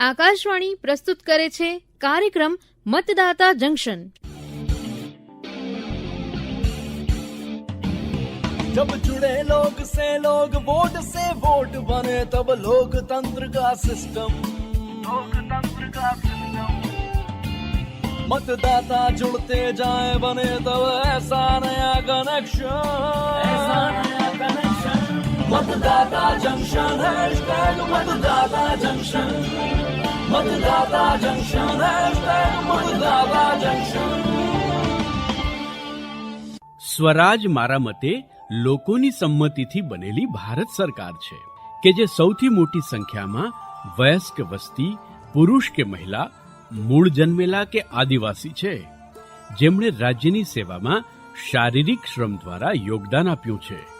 આકાશવાણી પ્રસ્તુત કરે છે કાર્યક્રમ મતદાતા જંકશન जब जुड़े लोग से लोग वोट से वोट बने तब लोकतंत्र का सिस्टम लोकतंत्र का सिस्टम मतदाता जुड़ते जाए बने तब ऐसा नया कनेक्शन ऐसा नया મતદાતા જંકશન હેશટેગ મતદાતા જંકશન મતદાતા જંકશન હેશટેગ મતદાતા જંકશન સ્વરાજ મારા મતે લોકોની સંમતિથી બનેલી ભારત સરકાર છે કે જે સૌથી મોટી સંખ્યામાં વયસ્ક વસ્તી પુરુષ કે મહિલા મૂળ જન્મેલા કે આદિવાસી છે જેમણે રાજ્યની સેવામાં શારીરિક શ્રમ દ્વારા યોગદાન આપ્યું છે।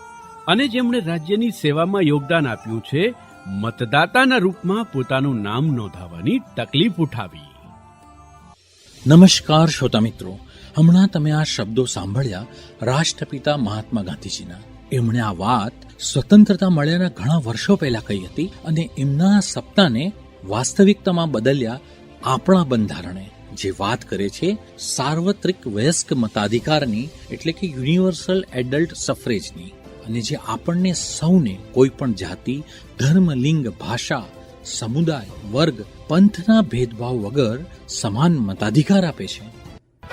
અને જેમણે રાજ્યની સેવામાં યોગદાન આપ્યું છે, મતદાતાના રૂપમાં પોતાનું નામ નોંધાવવાની તકલીફ ઉઠાવી. નમસ્કાર શ્રોતા મિત્રો. હમણાં તમે આ શબ્દો સાંભળ્યા રાષ્ટ્રપિતા મહાત્મા ગાંધીજીના. એમણે આ વાત સ્વતંત્રતા મળ્યાના ઘણા વર્ષો પહેલા કહી હતી અને એમના સપ્તાને વાસ્તવિકતામાં બદલ્યા આપણા બંધારણે. જે વાત કરે છે સાર્વત્રિક વયસ્ક મતાધિકારની, એટલે કે યુનિવર્સલ એડલ્ટ સફરેજની. અને જે આપણને સૌને કોઈ પણ જાતિ ધર્મ લિંગ ભાષા સમુદાય વર્ગ પંથના ભેદભાવ વગર સમાન મતાધિકાર આપે છે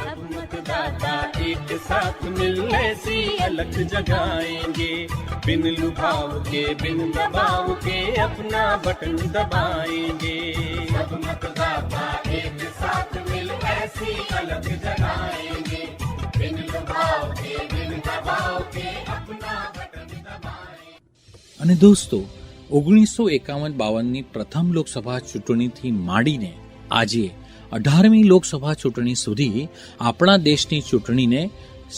अब मतदाता एक साथ मिलने सी अलख जगाएंगे बिन लुभाव के बिन दबाव के अपना बटन दबाएंगे सब मतदाता एक साथ मिल ऐसी अलख जगाएंगे बिन लुभाव के बिन અને દોસ્તો, ઓગણીસો એકાવન બાવનની પ્રથમ લોકસભા ચૂંટણીથી માંડીને આજે અઢારમી લોકસભા ચૂંટણી સુધી આપણા દેશની ચૂંટણીને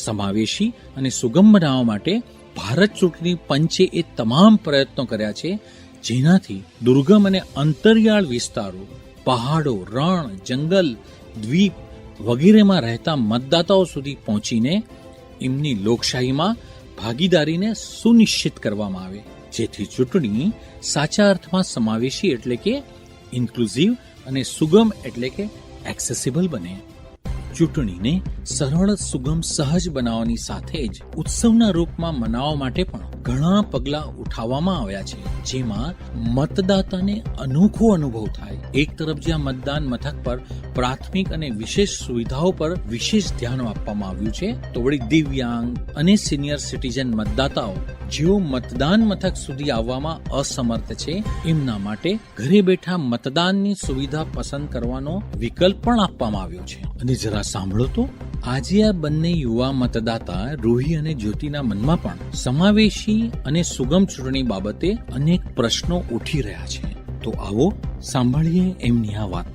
સમાવેશી અને સુગમ બનાવવા માટે ભારત ચૂંટણી પંચે એ તમામ પ્રયત્નો કર્યા છે, જેનાથી દુર્ગમ અને અંતરિયાળ વિસ્તારો, પહાડો, રણ, જંગલ, દ્વીપ વગેરેમાં રહેતા મતદાતાઓ સુધી પહોંચીને એમની લોકશાહીમાં ભાગીદારીને સુનિશ્ચિત કરવામાં આવે. જેથી ચૂંટણી સાચા અર્થમાં સમાવેશી એટલે કે ઇન્ક્લુઝિવ અને સુગમ એટલે કે એક્સેસિબલ બને. ચૂંટણીને સરળ, સુગમ, સહજ બનાવવાની સાથે જ ઉત્સવના રૂપમાં મનાવવા માટે પણ ઘણા પગલાં ઉઠાવવામાં આવ્યા છે, જેમાં મતદાતાને અનોખો અનુભવ થાય. એક તરફ જ્યાં મતદાન મથક પર પ્રાથમિક અને વિશેષ સુવિધાઓ પર વિશેષ ધ્યાન આપવામાં આવ્યું છે, તો વળી દિવ્યાંગ અને સિનિયર સિટીઝન મતદાતાઓ, જેઓ મતદાન મથક સુધી આવવામાં અસમર્થ છે, એમના માટે ઘરે બેઠા મતદાનની સુવિધા પસંદ કરવાનો વિકલ્પ પણ આપવામાં આવ્યો છે. અને જરા સાંભળો તો, આજે આ બંને યુવા મતદાતા રૂહી અને જ્યોતિના મનમાં પણ સમાવેશી અને સુગમ ચૂંટણી બાબતે અનેક પ્રશ્નો ઉઠી રહ્યા છે. તો આવો સાંભળીએ એમની આ વાત.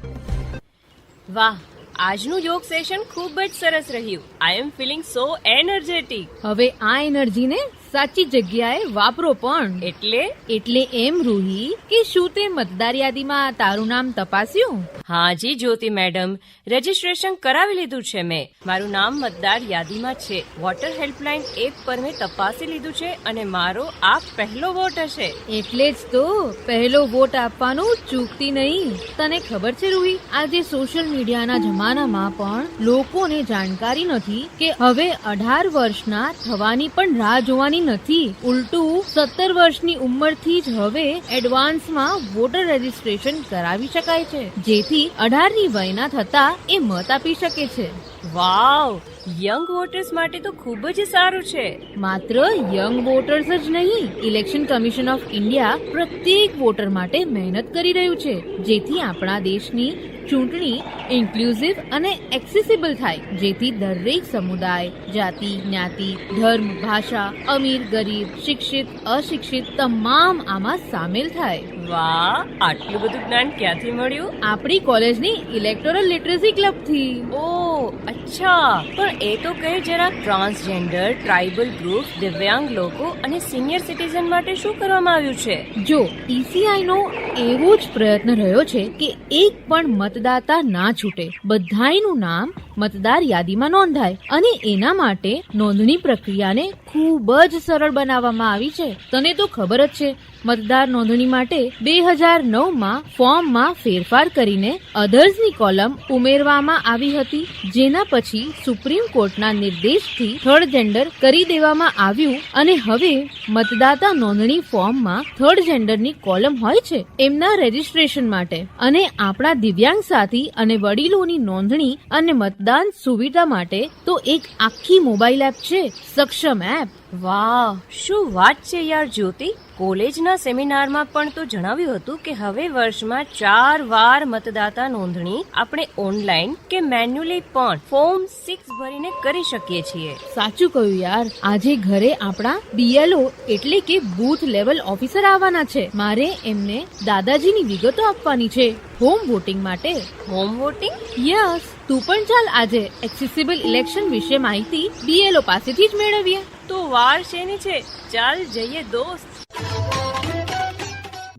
વાહ આજનું યોગ સેશન ખૂબ જ સરસ રહ્યું. આઈ એમ ફીલિંગ સો એનર્જેટિક હવે આ એનર્જીને સાચી જગ્યાએ વાપરો પણ. એટલે? એટલે એમ રૂહી કે શું તે મતદાર યાદીમાં તારું નામ તપાસ્યું? હા જી જ્યોતિ મેડમ રજીસ્ટ્રેશન કરાવી લીધું છે મેં. મારું નામ મતદાર યાદીમાં છે. વોટર હેલ્પલાઇન એપ પર મેં તપાસી લીધું છે અને મારો આ પહેલો વોટ હશે. એટલે જ તો પહેલો વોટ આપવાનું ચૂકતી નહીં. તને ખબર છે રૂહી આજે સોશિયલ મીડિયાના જમાનામાં પણ લોકોને જાણકારી નથી કે હવે અઢાર વર્ષના થવાની પણ રાહ જોવાની નથી. ઉલટું, સત્તર વર્ષની ઉંમરથી જ હવે એડવાન્સમાં વોટર રજીસ્ટ્રેશન કરાવી શકાય છે. જેથી અઢારની વયના થતા એ મત આપી શકે છે. વાવ! યંગ વોટર્સ માટે તો ખૂબ જ સારું છે. માત્ર યંગ વોટર્સ જ નહીં ઇલેક્શન કમિશન ઓફ ઇન્ડિયા પ્રત્યેક વોટર માટે મહેનત કરી રહ્યું છે જેથી આપણા દેશની ચૂંટણી ઇન્ક્લુઝિવ અને એક્સેસિબલ થાય જેથી દરેક સમુદાય જાતિ જ્ઞાતિ ધર્મ ભાષા અમીર ગરીબ શિક્ષિત અશિક્ષિત તમામ આમાં સામેલ થાય. વાહ આટલું બધું જ્ઞાન ક્યાંથી મળ્યું? આપણી કોલેજની ઇલેક્ટોરલ લિટરસી ક્લબથી. ઓ અચ્છા, પણ એ તો કહે જરા ટ્રાન્સજેન્ડર, ટ્રાઇબલ ગ્રુપ, દિવ્યાંગ લોકો અને સિનિયર સિટીઝન માટે શું કરવામાં આવ્યું છે? જો ઈસીઆઈ નો એવો જ પ્રયત્ન રહ્યો છે કે એક પણ મતદાતા ના છૂટે, બધાયનું નામ મતદાર યાદીમાં નોંધાય અને એના માટે નોંધણી પ્રક્રિયાને ખૂબ જ સરળ બનાવવામાં આવી છે. તને તો ખબર જ છે મતદાર નોંધણી માટે બે હજાર નવમાં ફોર્મમાં ફેરફાર કરીને અધર્સની કોલમ ઉમેરવામાં આવી હતી, જેના પછી સુપ્રીમ કોર્ટના નિર્દેશથી થર્ડ જેન્ડર કરી દેવામાં આવ્યું અને હવે મતદાતા નોંધણી ફોર્મમાં થર્ડ જેન્ડરની કોલમ હોય છે એમના રજીસ્ટ્રેશન માટે. અને આપણા દિવ્યાંગ સાથી અને વડીલોની નોંધણી અને મતદાન સુવિધા માટે તો એક આખી મોબાઈલ એપ છે, સક્ષમ એપ વાહ શું વાત છે યાર જ્યોતિ? કોલેજના સેમિનારમાં પણ તો જણાવ્યું હતું કે હવે વર્ષમાં ચાર વાર મતદાતા નોંધણી આપણે ઓનલાઈન કે મેન્યુઅલી પણ ફોર્મ સિક્સ ભરીને કરી શકીએ છીએ. સાચું કહ્યું યાર. આજે ઘરે આપણા બીએલઓ એટલે કે બૂથ લેવલ ઓફિસર આવવાના છે. મારે એમને દાદાજીની વિગતો આપવાની છે. હોમ વોટિંગ માટે. Home voting yes. તું પણ ચાલ આજે એક્સેસિબલ ઇલેક્શન વિશે માહિતી બીએલઓ પાસેથી જ મેળવીએ. તો વાર શેની છે? ચાલ જઈએ દોસ્ત.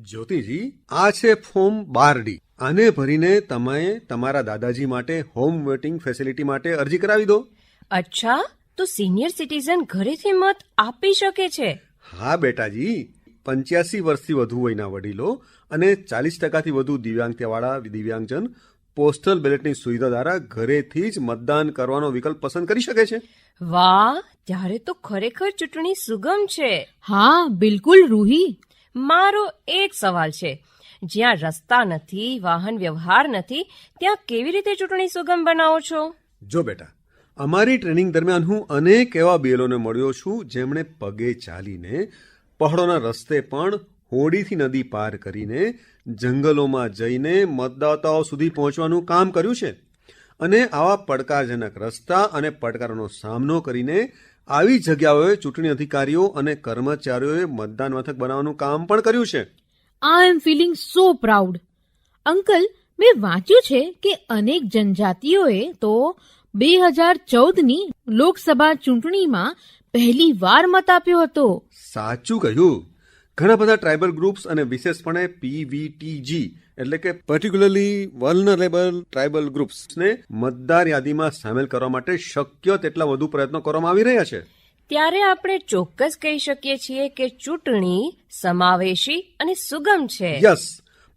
જ્યોતિજી આ છે ફોર્મ બાર ડી આને ભરીને તમે તમારા દાદાજી માટે હોમ વેટિંગ ફેસિલિટી માટે અરજી કરાવી દો. અચ્છા તો સિનિયર સિટીઝન ઘરેથી મત આપી શકે છે? હા બેટાજી. પંચ્યાસી વર્ષથી વધુ વયના વડીલો અને ચાલીસ ટકાથી વધુ દિવ્યાંગતાવાળા દિવ્યાંગજન પોસ્ટલ બેલેટની સુવિધા દ્વારા ઘરેથી જ મતદાન કરવાનો વિકલ્પ પસંદ કરી શકે છે? વાહ ત્યારે તો ખરેખર ચૂંટણી સુગમ છે. હા બિલકુલ રૂહી. મારો એક સવાલ છે. જ્યાં રસ્તા નથી વાહન વ્યવહાર નથી ત્યાં કેવી રીતે ચૂંટણી સુગમ બનાવો છો? જો બેટા અમારી ટ્રેનિંગ દરમિયાન હું અનેક એવા બેલોને મળ્યો છું જેમણે પગે ચાલીને પહાડોના રસ્તે પણ હોડીથી નદી પાર કરીને જંગલોમાં જઈને મતદાતાઓ સુધી પહોંચવાનું કામ કર્યું છે. અને આવા પડકારજનક રસ્તા અને પડકારોનો સામનો કરીને આવી જગ્યાઓએ ચૂંટણી અધિકારીઓ અને કર્મચારીઓએ મતદાન મથક બનાવવાનું કામ પણ કર્યું છે. I am feeling so proud uncle મેં વાંચ્યું છે કે અનેક જનજાતિઓએ તો બે હજાર ચૌદની લોકસભા ચૂંટણીમાં પહેલી વાર મત આપ્યો હતો. સાચું કહ્યું. ઘણા બધા ટ્રાઇબલ ગ્રુપ્સ અને વિશેષપણે પીવીટીજી એટલે કે પર્ટિક્યુલરલી વલ્નરેબલ ટ્રાઇબલ ગ્રુપ્સને મતદાર યાદીમાં સામેલ કરવા માટે શક્ય તેટલા વધુ પ્રયત્નો કરવામાં આવી રહ્યા છે. ત્યારે આપણે ચોક્કસ કહી શકીએ છીએ કે ચૂંટણી સમાવેશી અને સુગમ છે. યસ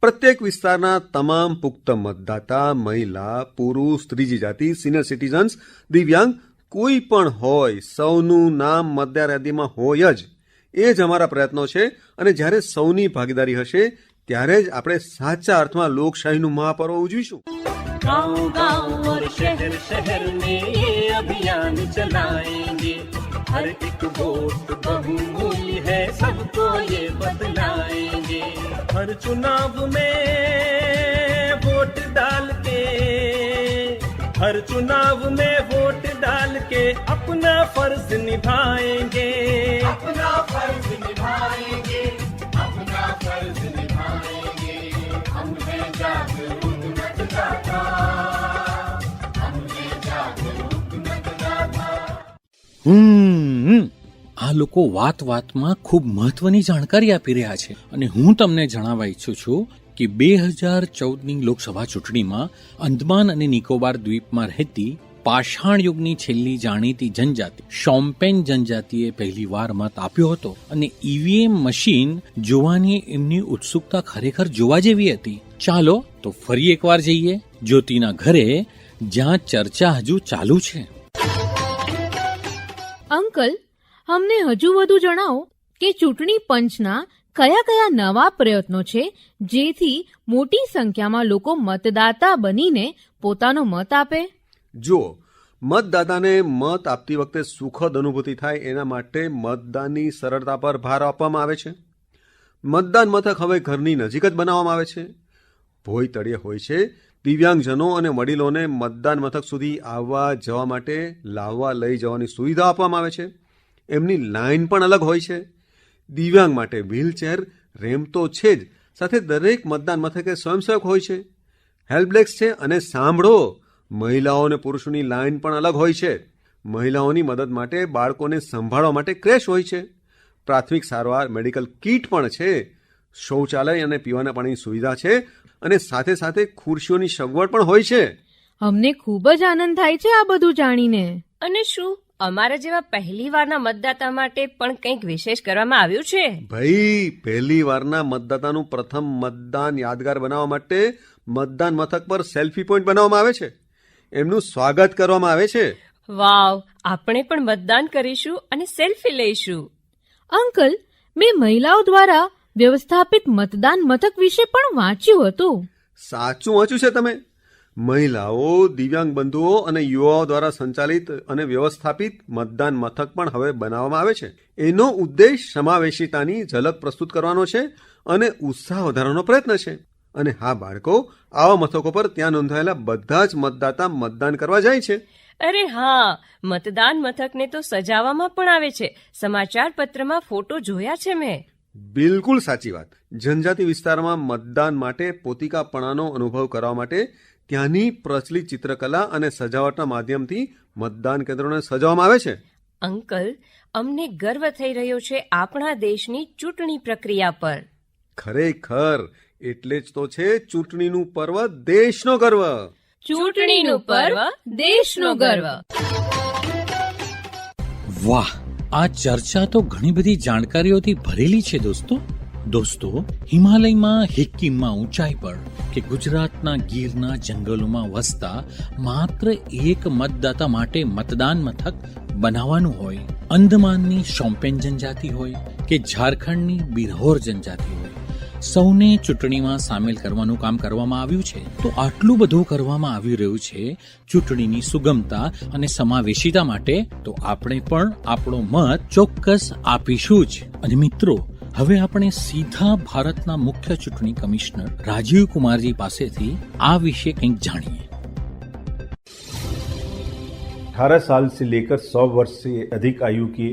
પ્રત્યેક વિસ્તારના તમામ પુખ્ત મતદાતા મહિલા પુરુષ ત્રીજી જાતિ સિનિયર સિટીઝન્સ દિવ્યાંગ કોઈ પણ હોય સૌનું નામ મતદાર યાદીમાં હોય જ. એ જ અમારા પ્રયત્નો છે અને જ્યારે સૌની ભાગીદારી હશે ત્યારે જ આપણે સાચા અર્થમાં લોકશાહીનું મહાપર્વ ઉજવીશું गांव गांव और शहर शहर में ये अभियान चलाएंगे हर एक वोट बहुमूल्य है सबको ये बदलाएंगे हर चुनाव में वोट डाल के हर चुनाव में वोट डाल के अपना फर्ज निभाएंगे अपना फर्ज निभाएंगे अपना फर्ज निभाएंगे हम हैं जागरूक मतदाता हम हैं जागरूक मतदाता હમ આ લોકો વાત વાતમાં ખૂબ મહત્વની જાણકારી આપી રહ્યા છે અને હું તમને જણાવવા ઈચ્છું છું કે બે હજાર ચૌદની લોકસભા ચૂંટણીમાં અંદમાન અને નિકોબાર દ્વીપમાં રહેતી પાષાણ યુગની છેલ્લી જાણીતી જનજાતિ, શોમ્પેન જનજાતિએ પહેલી વાર મત આપ્યો હતો અને ઈવીએમ મશીન જોવાની એમની ઉત્સુકતા ખરેખર જોવા જેવી હતી. ચાલો તો ફરી એકવાર જઈએ જ્યોતિના ઘરે, જ્યાં ચર્ચા હજુ ચાલુ છે. અંકલ, અમને હજુ વધુ જણાવો કે ચૂંટણી પંચના કયા કયા નવા પ્રયત્નો છે, જેથી મોટી સંખ્યામાં લોકો મતદાતા બનીને પોતાનો મત આપે? જુઓ, મતદાતાને મત આપતી વખતે સુખદ અનુભૂતિ થાય એના માટે મતદાનની સરળતા પર ભાર આપવામાં આવે છે. મતદાન મથક હવે ઘરની નજીક જ બનાવવામાં આવે છે. ભોય તળિયે હોય છે, દિવ્યાંગજનો અને વડીલોને મતદાન મથક સુધી આવવા જવા માટે લાવવા લઈ જવાની સુવિધા આપવામાં આવે છે. એમની લાઈન પણ અલગ હોય છે. દિવ્યાંગ માટે વ્હીલચેર રેમ્પ તો છે જ, સાથે દરેક મતદાન મથકે સ્વયંસેવક હોય છે. હેલ્પડેસ્ક છે અને સાંભળો મહિલાઓ અને પુરુષોની લાઇન પણ અલગ હોય છે. મહિલાઓની મદદ માટે બાળકોને સંભાળવા માટે ક્રેશ હોય છે. પ્રાથમિક સારવાર મેડિકલ કીટ પણ છે. શૌચાલય અને પીવાના પાણીની સુવિધા છે અને સાથે સાથે ખુરશીઓની સગવડ પણ હોય છે. અમને ખૂબ જ આનંદ થાય છે આ બધું જાણીને. અને શું? અમારા જેવા પહેલી વારના મતદાતા માટે પણ કંઈક વિશેષ કરવામાં આવ્યું છે? ભાઈ પહેલી વારના મતદાતાનું પ્રથમ મતદાન યાદગાર બનાવવા માટે મતદાન મથક પર સેલ્ફી પોઈન્ટ બનાવવામાં આવે છે. એમનું સ્વાગત કરવામાં આવે છે. વાવ આપણે પણ મતદાન કરીશું અને સેલ્ફી લઈશું. અંકલ મેં મહિલાઓ દ્વારા વ્યવસ્થાપિત મતદાન મથક વિશે પણ વાંચ્યું હતું. સાચું વાંચ્યું છે તમે. મહિલાઓ દિવ્યાંગ બંધુઓ અને યુવાઓ દ્વારા સંચાલિત અને વ્યવસ્થાપિત મતદાન મથક પણ હવે બનાવવામાં આવે છે. એનો ઉદ્દેશ સમાવેશિતાની ઝલક પ્રસ્તુત કરવાનો છે અને ઉત્સાહ વધારવાનો પ્રયત્ન છે. અને હા બાળકો આવા મથકો પર ત્યાં નોંધાયેલા બધા જ મતદાતા મતદાન કરવા જાય છે. અરે હા મતદાન મથકને તો સજાવવામાં પણ આવે છે. સમાચાર પત્રમાં ફોટો જોયા છે મેં. બિલકુલ સાચી વાત. જનજાતિ વિસ્તારમાં મતદાન માટે પોતિકાપણાનો અનુભવ કરવા માટે ત્યાંની પ્રચલિત ચિત્રકલા અને સજાવટના માધ્યમથી મતદાન કેન્દ્રોને સજાવવામાં આવે છે. અંકલ અમને ગર્વ થઈ રહ્યો છે આપણા દેશની ચૂંટણી પ્રક્રિયા પર. ખરેખર એટલે જ તો છે ચૂંટણીનું પર્વ દેશનો ગર્વ. ચૂંટણીનું પર્વ દેશનો ગર્વ. વાહ આ ચર્ચા તો ઘણી બધી જાણકારીઓથી ભરેલી છે દોસ્તો. દોસ્તો હિમાલયમાં હિક્કીમમાં ઊંચાઈ પર કે ગુજરાતના ગીરના જંગલોમાં વસતા માત્ર એક મતદાતા માટે મતદાન મથક બનાવવાનું હોય અંદમાનની શોમ્પેન જનજાતિ હોય કે ઝારખંડની બિરહોર જનજાતિ હોય. સૌને ચૂંટણીમાં સામેલ કરવાનું કામ કરવામાં આવ્યું છે તો આટલું બધું કરવામાં આવી રહ્યું છે ચૂંટણીની સુગમતા અને સમાવેશિતા માટે તો આપણે પણ આપણો મત ચોક્કસ આપીશું જ અને મિત્રો હવે આપણે સીધા ભારતના મુખ્ય ચૂંટણી કમિશનર રાજીવ કુમારજી પાસેથી આ વિશે કંઈક જાણીએ अठारह साल से लेकर सौ वर्ष से अधिक आयु की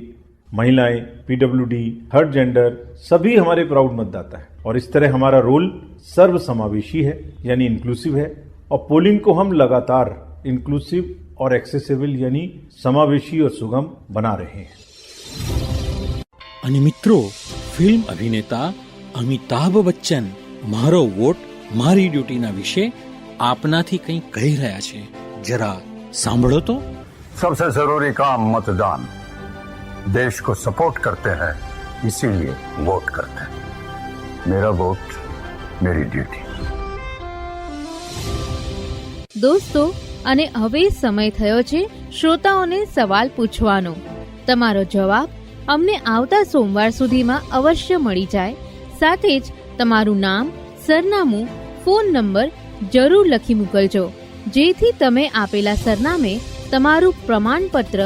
महिलाएं पीडब्ल्यूडी थर्ड जेंडर सभी हमारे प्राउड मतदाता है और इस तरह हमारा रोल सर्व समावेशी है यानी इंक्लूसिव है और पोलिंग को हम लगातार इंक्लूसिव और एक्सेसिबल यानी समावेशी और सुगम बना रहे हैं અને મિત્રો ફિલ્મ અભિનેતા અમિતાભ બચ્ચન મારો વોટ મારી ડ્યુટીના વિશે આપનાથી કંઈક કહી રહ્યા છે જરા સાંભળો તો सबसे जरूरी काम मतदान देश को सपोर्ट करते हैं इसीलिए वोट करते हैं मेरा वोट मेरी ड्यूटी દોસ્તો અને હવે સમય થયો છે શ્રોતાઓને સવાલ પૂછવાનો તમારો જવાબ અમને આવતા સોમવાર સુધીમાં અવશ્ય મળી જાય સાથે જ તમારું નામ સરનામું ફોન નંબર જરૂર લખી મોકલજો જેથી તમે આપેલા સરનામે તમારું પ્રમાણપત્ર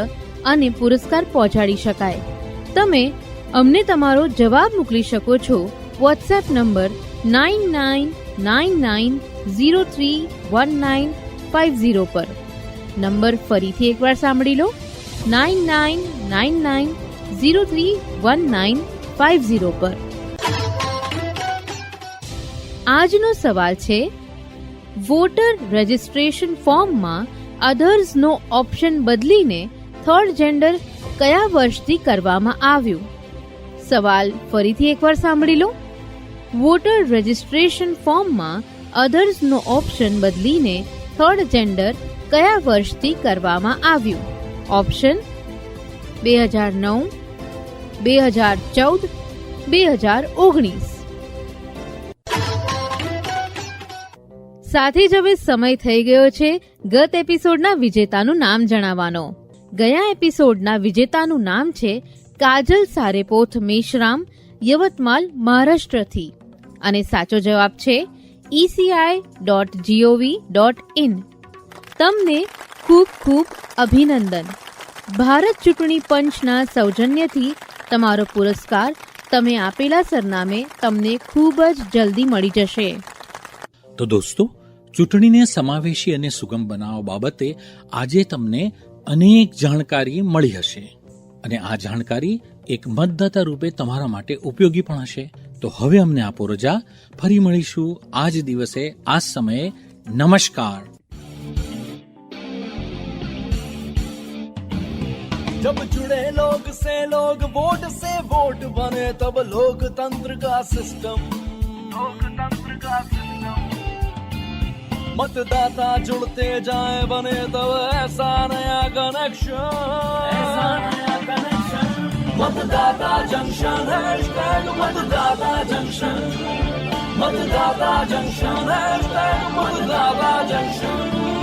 અને પુરસ્કાર પહોંચાડી શકાય. તમે અમને તમારો જવાબ મોકલી શકો છો. WhatsApp number nine nine nine nine zero three one nine five zero પર. નંબર ફરીથી એકવાર સાંભળી લો. Nine nine nine nine zero three one nine five zero પર. આજનો સવાલ છે વોટર રજિસ્ટ્રેશન ફોર્મમાં અધર્સનો ઓપ્શન બદલીને થર્ડ જેન્ડર કયા વર્ષથી કરવામાં આવ્યું? સવાલ ફરીથી એકવાર સાંભળી લો. વોટર રજિસ્ટ્રેશન ફોર્મમાં અધર્સનો ઓપ્શન બદલીને થર્ડ જેન્ડર કયા વર્ષથી કરવામાં આવ્યું? ઓપ્શન, બે હજાર નવ, બે હજાર ચૌદ, બે હજાર ઓગણીસ. સાથે જ હવે સમય થઈ ગયો છે ગત એપિસોડના વિજેતાનું નામ જણાવવાનો. ગયા એપિસોડના વિજેતાનું નામ છે કાજલ સારેપોથ મેશરામ, યવતમાલ મહારાષ્ટ્રથી. અને સાચો જવાબ છે ECI dot GOV dot in તમને ખૂબ ખૂબ અભિનંદન. ભારત ચૂંટણી પંચના સૌજન્યથી તમારો પુરસ્કાર, તમે આપેલા સરનામે તમને ખૂબ જ જલ્દી મળી જશે. તો દોસ્તો, ચૂંટણીને સમાવેશી અને સુગમ બનાવવા બાબતે આજે તમને અનેક જાણકારી મળી હશે અને આ જાણકારી એક મતદાતા રૂપે તમારા માટે ઉપયોગી પણ હશે તો હવે અમને આપો રજા ફરી મળીશું આ જ દિવસે આ જ સમયે નમસ્કાર जब जुड़े लोग से लोग वोट से वोट बने तब लोकतंत्र का सिस्टम लोकतंत्र का सिस्टम मतदाता जुड़ते जाए बने तब ऐसा नया कनेक्शन मतदाता जंक्शन हैशटैग मतदाता जंक्शन मतदाता जंक्शन हैशटैग मतदाता जंक्शन